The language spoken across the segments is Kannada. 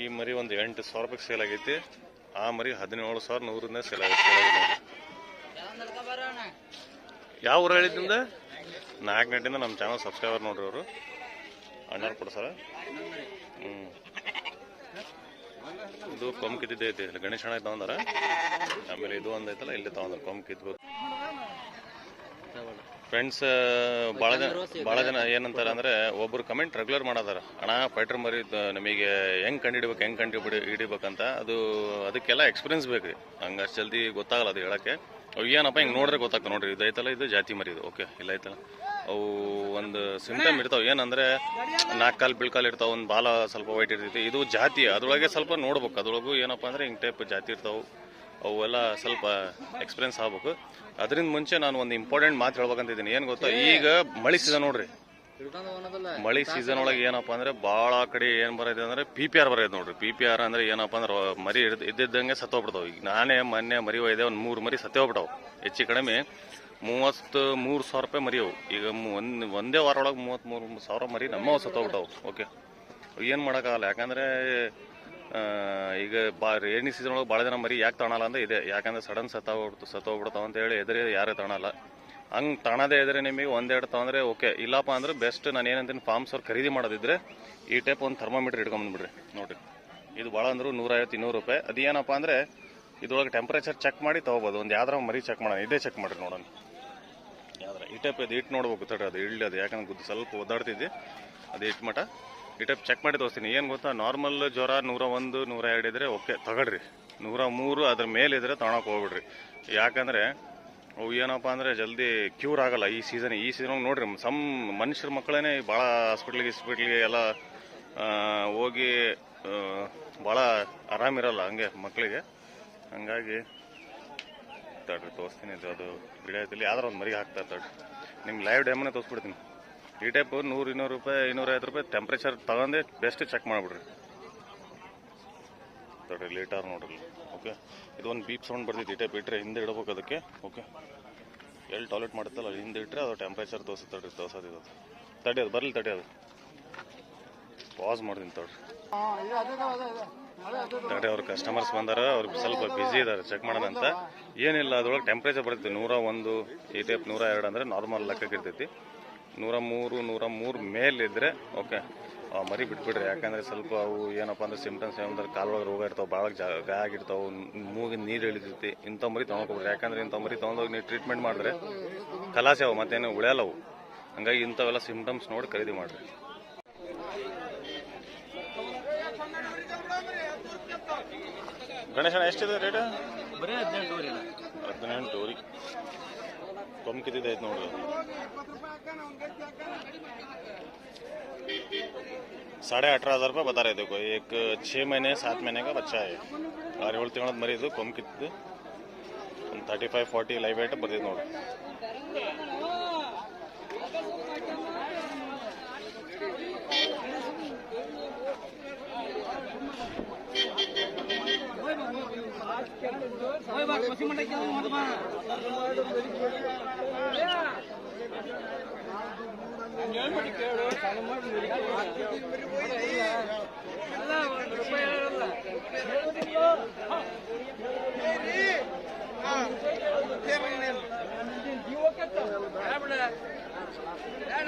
ಈ ಮರಿ ಒಂದು ಎಂಟು ಸಾವಿರ ರೂಪಾಯಿ ಸೇಲ್ ಆಗೈತಿ. ಆ ಮರಿ ಹದಿನೇಳು ಸಾವಿರ ನೂರಿಂದ ಸೇಲ್ ಆಗೈತಿ. ಯಾವ ಊರು ಹೇಳಿದ್ದಿಂದ ನಾಲ್ಕು ಗಂಟೆಯಿಂದ ನಮ್ಮ ಚಾನಲ್ ಸಬ್ಸ್ಕ್ರೈಬರ್ ನೋಡ್ರಿ ಅವರು. ಅಣ್ಣಾರು ಕೊಡ್ಸಾರ ಹ್ಞೂ ಇದು ಕೊಂಬ್ ಕಿತ್ತಿದ್ದೆ ಐತಿ. ಗಣೇಶ ಹಣ ತಗೊಂಡಾರ ಆಮೇಲೆ ಇದು ಒಂದೈತಲ್ಲ ಇಲ್ಲಿ ತಗೊಂಡ್ರೆ ಕೊಂಬ್ ಕಿತ್ಬೇಕು ಫ್ರೆಂಡ್ಸ್ ಭಾಳ ಜನ ಭಾಳ ಜನ ಏನಂತಾರೆ ಅಂದ್ರೆ ಒಬ್ರು ಕಮೆಂಟ್ ರೆಗ್ಯುಲರ್ ಮಾಡೋದಾರ. ಅಣ್ಣ ಫೈಟರ್ ಮರಿ ನಮಗೆ ಹೆಂಗ್ ಹಿಡಬೇಕು ಹೆಂಗ್ ಕಂಡು ಹಿಡಿಬೇಕಂತ ಅದು ಅದಕ್ಕೆಲ್ಲ ಎಕ್ಸ್ಪೀರಿಯನ್ಸ್ ಬೇಕು ರೀ. ಹಂಗೆ ಅಷ್ಟು ಜಲ್ದಿ ಗೊತ್ತಾಗಲ್ಲ ಅದು ಹೇಳಕ್ಕೆ. ಅವು ಏನಪ್ಪ ಹಿಂಗೆ ನೋಡ್ರೆ ಗೊತ್ತಾಗ್ತದೆ ನೋಡ್ರಿ ಇದು ಐತಲ್ಲ ಇದು ಜಾತಿ ಮರಿ ಇದು. ಓಕೆ ಇಲ್ಲ ಐತಲ್ಲ. ಅವು ಒಂದು ಸಿಂಟಮ್ ಇರ್ತಾವೆ. ಏನಂದರೆ ನಾಲ್ಕು ಕಾಲು ಬಿಳ್ಕಾಲು ಇರ್ತಾವೆ ಒಂದು ಬಾಲ ಸ್ವಲ್ಪ ವೈಟ್ ಇರ್ತೈತಿ. ಇದು ಜಾತಿ ಅದ್ರೊಳಗೆ ಸ್ವಲ್ಪ ನೋಡ್ಬೇಕು. ಅದ್ರೊಳಗೂ ಏನಪ್ಪ ಅಂದ್ರೆ ಹಿಂಗೆ ಟೈಪ್ ಜಾತಿ ಇರ್ತಾವೆ. ಅವೆಲ್ಲ ಸ್ವಲ್ಪ ಎಕ್ಸ್ಪೀರಿಯನ್ಸ್ ಆಗ್ಬೇಕು. ಅದರಿಂದ ಮುಂಚೆ ನಾನು ಒಂದು ಇಂಪಾರ್ಟೆಂಟ್ ಮಾತು ಹೇಳ್ಬೇಕಂತಿದ್ದೀನಿ. ಏನು ಗೊತ್ತಾ? ಈಗ ಮಳೆ ಸೀಸನ್ ನೋಡ್ರಿ. ಮಳೆ ಸೀಸನ್ ಒಳಗೆ ಏನಪ್ಪ ಅಂದ್ರೆ ಭಾಳ ಕಡೆ ಏನು ಬರೈತೆ ಅಂದ್ರೆ ಪಿ ಪಿ ಆರ್ ಬರೈತೆ ನೋಡ್ರಿ. ಪಿ ಪಿ ಆರ್ ಅಂದ್ರೆ ಏನಪ್ಪ ಅಂದ್ರೆ ಮರಿ ಇದ್ದಿದ್ದಂಗೆ ಸತ್ತೋಗ್ಬಿಡ್ತಾವೆ ಈಗ ನಾನೇ ಮೊನ್ನೆ ಮರಿ ಒಯ್ದೆ ಒಂದು ಮೂರು ಮರಿ ಸತ್ತೋಗ್ಬಿಟ್ಟವು ಹೆಚ್ಚು ಕಡಿಮೆ ಮೂವತ್ತು ಮೂರು ಸಾವಿರ ರೂಪಾಯಿ ಮರಿ ಅವು. ಈಗ ಒಂದ್ ಒಂದೇ ವಾರ ಒಳಗೆ ಮೂವತ್ತ್ಮೂರು ಸಾವಿರ ಮರಿ ನಮ್ಮವು ಸತ್ತೋಗ್ಬಿಟ್ಟವು ಓಕೆ ಏನು ಮಾಡೋಕ್ಕಾಗಲ್ಲ. ಯಾಕಂದ್ರೆ ಈಗ ಬಾ ರೇಣಿ ಸೀಸನ್ ಒಳಗೆ ಭಾಳ ಜನ ಮರಿ ಯಾಕೆ ತಾಣಲ್ಲ ಅಂದ್ರೆ ಇದೆ. ಯಾಕಂದ್ರೆ ಸಡನ್ ಸತ್ತೋಗ್ಬಿಡ್ತು, ಸತ್ತೋಗ್ಬಿಡ್ತಾವ ಅಂತ ಹೇಳಿ ಎದುರೇ ಯಾರೇ ತಾಣಲ್ಲ. ಹಂಗೆ ತಾಣದೇ ಇದ್ರೆ ನಿಮಗೆ ಒಂದೆರಡು ತಗೊಂಡ್ರೆ ಓಕೆ. ಇಲ್ಲಪ್ಪ ಅಂದ್ರೆ ಬೆಸ್ಟ್ ನಾನು ಏನಂತೀನಿ ಫಾರ್ಮ್ಸ್ ಅವ್ರು ಖರೀದಿ ಮಾಡೋದಿದ್ರೆ ಈ ಟೈಪ್ ಒಂದು ಥರ್ಮೋಮೀಟರ್ ಇಟ್ಕೊಂಬಂದ್ಬಿಡ್ರಿ ನೋಡಿ ಇದು ಭಾಳ ಅಂದ್ರು ನೂರೈವತ್ತು, ಇನ್ನೂರು ರೂಪಾಯಿ. ಏನಪ್ಪ ಅಂದ್ರೆ ಇದ್ರೊಳಗೆ ಟೆಂಪ್ರೇಚರ್ ಚೆಕ್ ಮಾಡಿ ತೊಗೋಬೋದು. ಒಂದು ಯಾವ್ದಾರ ಮರಿ ಚೆಕ್ ಮಾಡೋಣ, ಇದೇ ಚೆಕ್ ಮಾಡಿರಿ ನೋಡೋಣ. ಯಾವ್ದಾರ? ಈ ಟೈಪ್ ಇದು ಇಟ್ಟು ನೋಡ್ಬೇಕು ತಡ್ರಿ, ಅದು ಇಳ್ಳಿ ಅದು. ಯಾಕಂದ್ರೆ ಗುದ್ದು ಸ್ವಲ್ಪ ಒದ್ದಾಡ್ತಿದ್ದೆ ಅದು ಇಟ್ಟು ಮಟ ಈ ಚೆಕ್ ಮಾಡಿ ತೋರಿಸ್ತೀನಿ. ಏನು ಗೊತ್ತಾ? ನಾರ್ಮಲ್ ಜ್ವರ ನೂರ ಒಂದು ನೂರ ಎರಡು ಇದ್ರೆ ಓಕೆ ತಗೊಳ್ರಿ. ನೂರ ಮೂರು ಅದ್ರ ಮೇಲೆ ಇದ್ರೆ ತಗೊಳಕ್ ಹೋಗ್ಬಿಡ್ರಿ. ಯಾಕಂದ್ರೆ, ಅವು ಏನಪ್ಪ ಅಂದ್ರೆ ಜಲ್ದಿ ಕ್ಯೂರ್ ಆಗಲ್ಲ ಈ ಸೀಸನ್ ಈ ಸೀಸನ್ ನೋಡ್ರಿ, ಸಮ್ ಮನುಷ್ಯರ ಮಕ್ಕಳೇ ಭಾಳ ಹಾಸ್ಪಿಟ್ಲಿಗೆ ಇಸ್ಪಿಟ್ಲಿಗೆ ಎಲ್ಲ ಹೋಗಿ ಭಾಳ ಆರಾಮಿರಲ್ಲ ಹಂಗೆ ಮಕ್ಕಳಿಗೆ. ಹಂಗಾಗಿ, ತಡ್ರಿ, ತೋರಿಸ್ತೀನಿ ಅದು ಗಿಡದಲ್ಲಿ ಯಾವ್ದಾರ ಒಂದು ಮರಿ ಹಾಕ್ತಾ ತಡ್ರಿ. ನಿಮ್ಗೆ ಲೈವ್ ಡ್ಯಾಮನ್ನೇ ತೋರಿಸ್ಬಿಡ್ತೀನಿ. ಈ ಟೈಪ್ ನೂರು ಇನ್ನೂರು ರೂಪಾಯಿ ಇನ್ನೂರೈವತ್ತು ರೂಪಾಯಿ ಟೆಂಪ್ರೇಚರ್ ತಗೊಂಡೆ ಬೆಸ್ಟ್ ಚೆಕ್ ಮಾಡಿಬಿಡ್ರಿ. ತಡ್ರಿ ಲೀಟರ್ ನೋಡ್ರಿ. ಓಕೆ ಇದೊಂದು ಬೀಪ್ ಸೌಂಡ್ ಬರ್ತೈತಿ ಈ ಟೈಪ್ ಇಟ್ಟರೆ ಹಿಂದೆ ಇಡಬೇಕು ಅದಕ್ಕೆ. ಓಕೆ ಎಲ್ಲಿ ಟಾಯ್ಲೆಟ್ ಮಾಡುತ್ತಲ್ಲ ಅಲ್ಲಿ ಹಿಂದೆ ಇಟ್ಟರೆ ಅದು ಟೆಂಪ್ರೇಚರ್ ತೋರಿಸುತ್ತೆ ತಡ್ರಿ ದೋಸೆ ತಡಿ ಅದು, ಬರಲಿ ತಡಿ ಪಾಸ್ ಮಾಡ್ತೀನಿ ತಡ್ರಿ. ತಡೆ ಅವ್ರ ಕಸ್ಟಮರ್ಸ್ ಬಂದಾರ ಅವ್ರಿಗೆ ಸ್ವಲ್ಪ ಬಿಸಿ ಇದ್ದಾರೆ ಚೆಕ್ ಮಾಡೋಣ ಅಂತ. ಏನಿಲ್ಲ, ಅದ್ರೊಳಗೆ ಟೆಂಪ್ರೇಚರ್ ಬರ್ತೈತಿ ನೂರ ಒಂದು, ಈ ಟೈಪ್ ನೂರ ಎರಡು ಅಂದ್ರೆ ನಾರ್ಮಲ್ ಲೆಕ್ಕಕ್ಕೆ ಇರ್ತೈತಿ. ನೂರ ಮೂರು ನೂರ ಮೂರು ಮೇಲಿದ್ರೆ ಓಕೆ ಮರಿ ಬಿಟ್ಬಿಡ್ರಿ. ಯಾಕಂದ್ರೆ ಸ್ವಲ್ಪ ಅವು ಏನಪ್ಪ ಅಂದ್ರೆ ಸಿಂಪ್ಟಮ್ಸ್ ಏನಂದ್ರೆ ಕಾಲೊಳಗೆ ರೋಗ ಇರ್ತಾವೆ ಭಾಳ ಗಾಯ ಆಗಿರ್ತಾವೆ ಮೂಗಿನ ನೀರು ಇಳಿದಿರ್ತಿ ಇಂಥ ಮರಿ ತೊಗೊಂಡ್ಬಿಡ್ರಿ ಯಾಕಂದ್ರೆ ಇಂಥ ಮರಿ ತೊಗೊಂಡೋಗಿ ನೀವು ಟ್ರೀಟ್ಮೆಂಟ್ ಮಾಡಿದ್ರೆ ಕಲಾಸೆ ಅವು ಮತ್ತೇನು ಉಳಿಯಲ್ಲವು. ಹಂಗಾಗಿ ಇಂಥವೆಲ್ಲ ಸಿಂಪ್ಟಮ್ಸ್ ನೋಡಿ ಖರೀದಿ ಮಾಡ್ರಿ. ಗಣೇಶನ ಎಷ್ಟಿದೆ ರೇಟ್ ಬರೀ ಹದಿನೆಂಟು ಹದಿನೆಂಟು ರೀ ಕಮ್ಮಿ ಕಿತ್ತಿದೆ ಐತೆ ನೋಡ್ರಿ साढ़े अठारह हज़ार रुपये बता रहे थे कोई एक छः महीने सात महीने का बच्चा है ಆರು ಏಳು ತಿಂಗಳದ ಮರಿ ಇದು ಕೊಂಬ್ ಕಿತ್ತಿದ್ದು ಒಂದು thirty five forty live weight ಬರ್ತಿದ್ದು ನೋಡಿ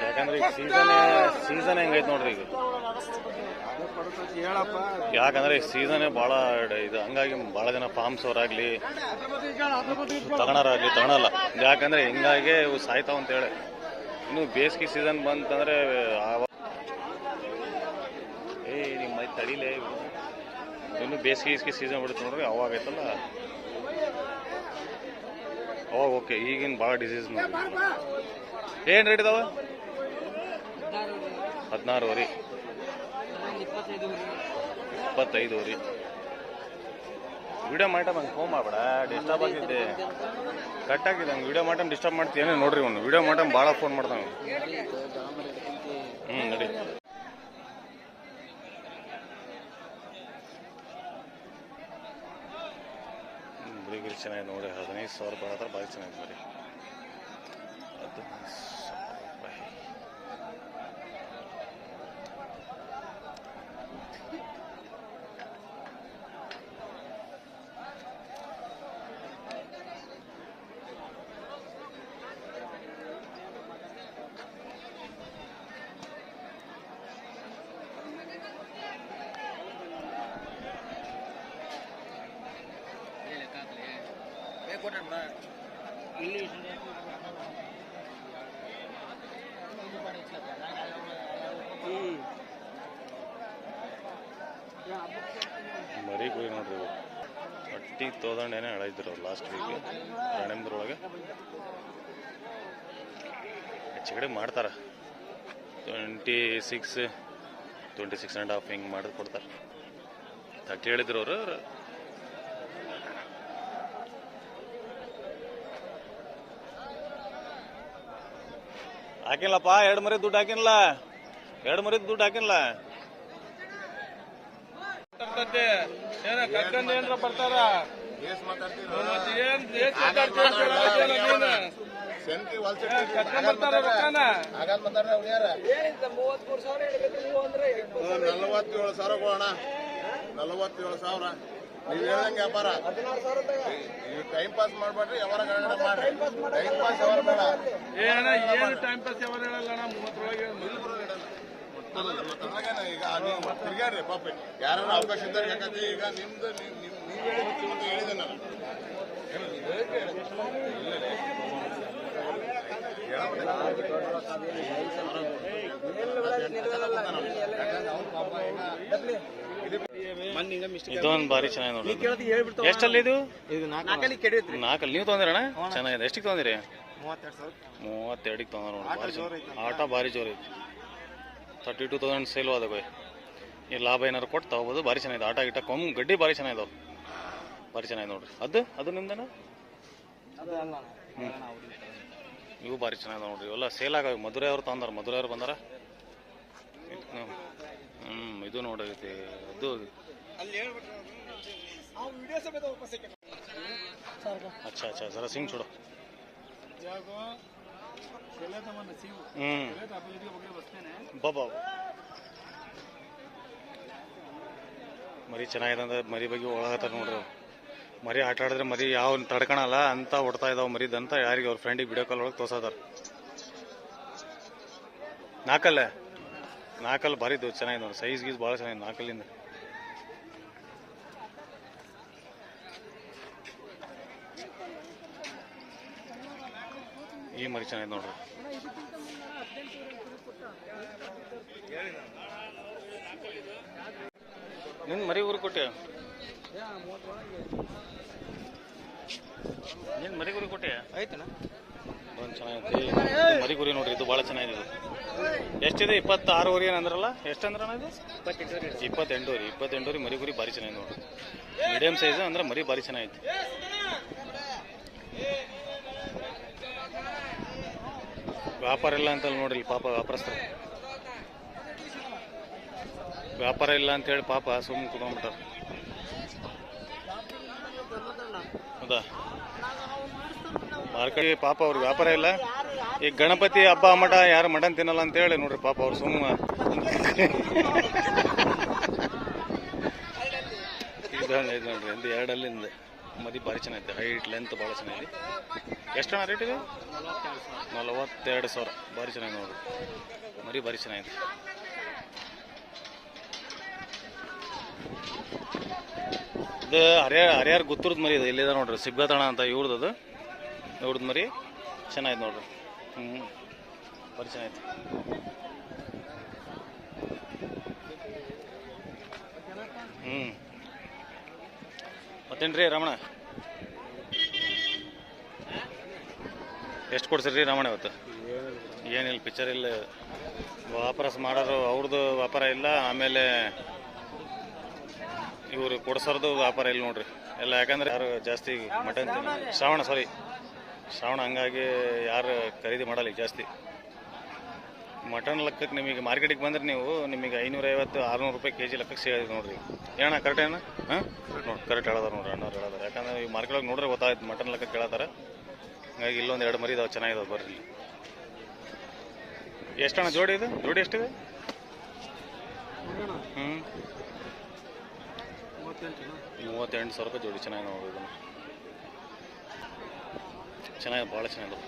ಯಾಕಂದ್ರೆ ಈಗ ಸೀಸನ್ ಸೀಸನ್ ಹೆಂಗೈತೆ ನೋಡ್ರಿ ಈಗ? ಯಾಕಂದ್ರೆ ಸೀಸನ್ ಬಹಳ ಇದು ಹಂಗಾಗಿ ಬಹಳ ಜನ ಫಾರ್ಮ್ಸ್ ಅವರಾಗ್ಲಿ, ತಗೋಣರಾಗ್ಲಿ ತಗೊಳಲ್ಲ ಯಾಕಂದ್ರೆ ಹಿಂಗಾಗಿ ಇವು ಸಾಯ್ತಾವ ಅಂತ ಹೇಳಿ. ಇನ್ನು ಬೇಸಿಗೆ ಸೀಸನ್ ಬಂತಂದ್ರೆ ಏ ನಿಮ್ಮ ತಡಿಲೇ. ಇನ್ನು ಬೇಸಿಗೆ ಸೀಸನ್ ಬಿಡುತ್ತೆ ನೋಡ್ರಿ, ಅವಾಗ ಐತಲ್ಲ ಅವಾಗ ಓಕೆ ಈಗಿನ ಭಾಳ ಡಿಸೀಸ್ ಏನು ರೇಟ್ ಇದಾವ? ಹದಿನಾರುವರೆ. ಇಪ್ಪತ್ತೈದು ರೀ ವಿಡಿಯೋ ಮಾಡಮ್ ಹಂಗೆ ಫೋನ್ ಮಾಡಬೇಡ ಡಿಸ್ಟರ್ಬ್ ಆಗಿದೆ ಕಟ್ ಆಗಿದೆ ಹಂಗೆ ವಿಡಿಯೋ ಮಾಡಮ್ ಡಿಸ್ಟರ್ಬ್ ಮಾಡ್ತೀಯೇನೆ ನೋಡ್ರಿ ಒಂದು ವಿಡಿಯೋ ಮಾಡಮ್ ಭಾಳ ಫೋನ್ ಮಾಡ್ತಾನೆ ಹ್ಞೂ ನಡಿ. ಬರೀಗಿರಿ ಚೆನ್ನಾಗಿದೆ ನೋಡಿ, ಹದಿನೈದು ಸಾವಿರ ಹತ್ರ ಭಾರಿ ಚೆನ್ನಾಗಿದೆ ಬರೀ ಮರಿ ಕುರಿ ನೋಡ್ರಿ ಹೊಟ್ಟಿ ತೋದಂಡೇನೆ ಎಳೆದಿದ್ರು ಅವ್ರು ಲಾಸ್ಟ್ ವೀಕ್ ರಣೆಂದ್ರೊಳಗೆ ಹೆಚ್ಚು ಕಡೆ ಮಾಡ್ತಾರೆ. Twenty six twenty six and half ಹಿಂಗೆ ಮಾಡಿದ್ ಕೊಡ್ತಾರೆ. ತಟ್ಟಿ ಹೇಳಿದ್ರು ಅವರು. ಹಾಕಿಲ್ಲಪ್ಪ ಎರಡು ಮರಿ ದುಡ್ಡು ಹಾಕಿಲ್ಲ ಎರಡು ಮರಿ ದುಡ್ಡು ಹಾಕಿಲ್ಲ ಏನ ಕರ್ಕೊಂಡ್ ಏನ್ರ ಬರ್ತಾರ? ಏನ್ ಕರ್ಕೊಂಡ್ ರೊಕ್ಕನ? ನಲವತ್ತೇಳು ಸಾವಿರ ಕೊಡೋಣ. ನಲವತ್ತೇಳು ಸಾವಿರ. ನೀವು ಹೇಳ್ದಂಗೆ ವ್ಯಾಪಾರ ನೀವು ಟೈಮ್ ಪಾಸ್ ಮಾಡ್ಬೇಡ್ರಿ ಯಾವಾಗ ಮಾಡ್ರಿ. ಟೈಮ್ ಪಾಸ್ ಯಾವಾರ ಬೇಡ ಏನ ಏನು ಟೈಮ್ ಪಾಸ್ ಯಾವಾಗ ಹೇಳಲ್ಲ ಮೂವತ್ತರೊಳಗೆ ಈಗ ನೀವು ತಿರ್ಗಾಡ್ರಿ ಪಾಪ. ಯಾರು ಅವಕಾಶ ಇದ್ದಾರೆ ಯಾಕಂದ್ರೆ ಈಗ ನಿಮ್ದು ನೀವು ನಿಮ್- ಅಂತ ಹೇಳಿದೆ ನಾನು. ಏನು ನೀವ್ ಹೇಳಿದ್ದು ಹೇಳಿದ್ದು. ಇಲ್ಲ ರೀ. ಹೇಳಬಿಟ್ಟೆ. ಯಾಕಂದ್ರೆ ಅವ್ನ್ ಪಾಪ ಈಗ ಇದೊಂದು ಭಾರಿ ಚೆನ್ನಾಗಿ ನೋಡ್ರಿ ಎಷ್ಟಲ್ಲಿ ಇದು ನಾಲ್ಕಲ್ಲಿ ಕೆಡೈತ್ರಿ ನಾಲ್ಕಲ್ಲಿ. ನೀವು ತೊಗೊಂದಿರಣ್ಣ ಚೆನ್ನಾಗಿದೆ. ಎಷ್ಟಿಗೆ ತೊಂದಿರಿ ಮೂವತ್ತೆರಡು ಸಾವಿರ. ಮೂವತ್ತೆರಡಿಗೆ ತೊಗೊಂಡ್ರ ನೋಡಿ ಭಾರಿ ಚೆನ್ನಾಗಿ. ಆಟ ಭಾರಿ ಜೋರು ಐತಿ. ತರ್ಟಿ ಟೂ ತೌಸಂಡ್ ಸೇಲ್ ಅದ ಈ ಲಾಭ ಏನಾರು ಕೊಟ್ಟು ತಗೋಬೋದು. ಭಾರಿ ಚೆನ್ನಾಗಿದೆ. ಆಟ ಗಿಟ ಕೊಮ್ ಗಡ್ಡಿ ಭಾರಿ ಚೆನ್ನಾಗಿದಾವೆ ಭಾರಿ ಚೆನ್ನಾಗಿದೆ ನೋಡ್ರಿ. ಅದು? ಅದು ನಿಮ್ದೇನ ಹ್ಞೂ ಇವು ಭಾರಿ ಚೆನ್ನಾಗಿದೆ ನೋಡ್ರಿ. ಇವೆಲ್ಲ ಸೇಲ್ ಆಗ ಮಧುರೈ ಅವ್ರು ತಗೊಂಡಾರ. ಮಧುರೈ ಅವ್ರು ಬಂದಾರ? ಹ್ಞೂ ಇದು ನೋಡೈತಿ ಅದು अच्छा अच्छा जरा सिंग छोड़ो हम्म ಬಾಬಾ ಮರಿ ಚೆನ್ನಾಗಿದೆ ಅಂದ್ರೆ ಮರಿ ಬಗ್ಗೆ ಒಳಗತ್ತಾರ ನೋಡ್ರಿ ಅವ್ರು. ಮರಿ ಆಟ ಆಡಿದ್ರೆ ಮರಿ ಯಾವ ತಡ್ಕಣಲ್ಲ ಅಂತ ಹೊಡ್ತಾ ಇದಾವ ಮರಿದಂತ ಯಾರಿಗೆ ಅವ್ರ ಫ್ರೆಂಡಿಗೆ ವಿಡಿಯೋ ಕಾಲ್ ಒಳಗೆ ತೋರ್ಸದಾರ ನಾಲ್ಕಲ್ಲ ನಾಲ್ಕಲ್ಲಿ ಭಾರಿ ಇದ್ದವು ಚೆನ್ನಾಗಿದೆ ನೋಡಿ ಸೈಜ್ ಗೀಸ್ ಭಾಳ ಚೆನ್ನಾಗಿದೆ ನಾಲ್ಕಲ್ಲಿಂದ ಈ ಮರಿ ಚೆನ್ನಾಗಿದೆ ನೋಡ್ರಿ. ನಿನ್ ಮರಿ ಊರು ಕೊಟ್ಟೆ? ನಿನ್ ಮರಿ ಗುರಿ ಕೊಟ್ಟೆ? ಆಯ್ತಣ್ಣ. ಒಂದು ಚೆನ್ನಾಗೈತಿ. ಮರಿ ಗುರಿ ನೋಡ್ರಿ ಇದು ಭಾಳ ಚೆನ್ನಾಗಿದೆ ಎಷ್ಟಿದೆ? ಇಪ್ಪತ್ತಾರುವರೆ ಏನಂದ್ರಲ್ಲ ಎಷ್ಟು ಇಪ್ಪತ್ತೆಂಟು ಇದು? ಇಪ್ಪತ್ತೆಂಟುವರೆ. ಇಪ್ಪತ್ತೆಂಟುವರೆ ಮರಿ ಗುರಿ ಭಾರಿ ಚೆನ್ನಾಗಿದೆ ನೋಡ್ರಿ. ಮೀಡಿಯಂ ಸೈಜ್ ಅಂದ್ರೆ ಮರಿ ಭಾರಿ ಚೆನ್ನಾಗೈತಿ. ವ್ಯಾಪಾರ ಇಲ್ಲ ಅಂತ ನೋಡ್ರಿ ಪಾಪ ವ್ಯಾಪಾರಸ್ಥರು. ವ್ಯಾಪಾರ ಇಲ್ಲ ಅಂತೇಳಿ ಪಾಪ ಸುಮ್ಮನೆ ಕುತ್ಕೊಂಡ್ಬಿಟ್ಟಾರ. ಹೌದಾ? ಮಾರ್ಕೆಟ್ ಪಾಪ ಅವ್ರ ವ್ಯಾಪಾರ ಇಲ್ಲ. ಈಗ ಗಣಪತಿ ಹಬ್ಬ ಮಠ ಯಾರು ಮಟನ್ ತಿನ್ನಲ್ಲ ಅಂತೇಳಿ ನೋಡ್ರಿ ಪಾಪ ಅವ್ರು ಸುಮ್ಮ. ಇದು ನೋಡ್ರಿ ಮದಿ ಭಾರಿ ಚೆನ್ನಾಗಿದೆ. ಹೈಟ್ ಲೆಂತ್ ಭಾಳ ಚೆನ್ನಾಗಿದೆ. ಎಷ್ಟಣ್ಣ ರೇಟ್ ಇದೆ? ನಲವತ್ತೆರಡು ಸಾವಿರ. ಭಾರಿ ಚೆನ್ನಾಗಿ ನೋಡ್ರಿ ಮರಿ ಭಾರಿ ಚೆನ್ನಾಗಿದೆ. ಇದು ಹರಿಯ ಹರಿಯಾರ ಗುತ್ತೂರದ ಮರಿ ಇದೆ. ಇಲ್ಲಿದೆ ನೋಡ್ರಿ. ಸಿಗ್ಗತಣ ಅಂತ ಇವ್ರದ್ದು ಅದು. ಇವ್ರದ್ದು ಮರಿ ಚೆನ್ನಾಗಿದೆ ನೋಡ್ರಿ. ಹ್ಞೂ ಭಾರಿ ಚೆನ್ನಾಗೈತೆ ಹ್ಞೂ ಮತ್ತೇನ್ರಿ ರಮಣ? ಎಷ್ಟು ಕೊಡ್ಸಿರಿ ರಮಣ ಇವತ್ತು? ಏನಿಲ್ಲ ಪಿಕ್ಚರ್ ಇಲ್ಲ. ವ್ಯಾಪಾರ ಮಾಡೋರು ಅವ್ರದ್ದು ವ್ಯಾಪಾರ ಇಲ್ಲ, ಆಮೇಲೆ ಇವರು ಕೊಡ್ಸೋರ್ದು ವ್ಯಾಪಾರ ಇಲ್ಲ ನೋಡ್ರಿ. ಎಲ್ಲ ಯಾಕಂದ್ರೆ ಯಾರು ಜಾಸ್ತಿ ಮಟನ್. ಶ್ರಾವಣ ಸಾರಿ ಶ್ರಾವಣ ಹಂಗಾಗಿ ಯಾರು ಖರೀದಿ ಮಾಡಲ್ಲ ಜಾಸ್ತಿ. ಮಟನ್ ಲೆಕ್ಕಕ್ಕೆ ನಿಮಗೆ ಮಾರ್ಕೆಟಿಗೆ ಬಂದ್ರೆ ನೀವು ನಿಮಗೆ ಐನೂರೈವತ್ತು, ಆರುನೂರು ರೂಪಾಯಿ ಕೆ ಜಿ ಲೆಕ್ಕಕ್ಕೆ ಸಿಗೋದು ನೋಡ್ರಿ. ಏನ ಕರೆಕ್ಟ್ ಏನ? ಹಾಂ? ನೋಡಿ ಕರೆಕ್ಟ್ ಹೇಳದ ನೋಡ್ರಿ ಅಣ್ಣವ್ರು ಹೇಳೋದಾರ. ಯಾಕಂದ್ರೆ ಈ ಮಾರ್ಕೆಟ್ ಒಳಗೆ ನೋಡ್ರೆ ಗೊತ್ತಾಯ್ತು ಮಟನ್ ಲೆಕ್ಕ ಕೇಳತ್ತಾರ. ಹಂಗಾಗಿ ಇಲ್ಲೊಂದು ಎರಡು ಮರಿ ಇದಾವೆ, ಚೆನ್ನಾಗಿದಾವೆ ಬರ್ರಿ ಎಷ್ಟಣ್ಣ ಜೋಡಿ ಇದು? ಜೋಡಿ ಎಷ್ಟಿದೆ? ಹ್ಞೂ ಮೂವತ್ತೆಂಟು ಸಾವಿರ ರೂಪಾಯಿ ಜೋಡಿ, ಚೆನ್ನಾಗಿ ನೋಡಿ ಇದನ್ನು. ಚೆನ್ನಾಗಿದೆ, ಭಾಳ ಚೆನ್ನಾಗಿದೆ.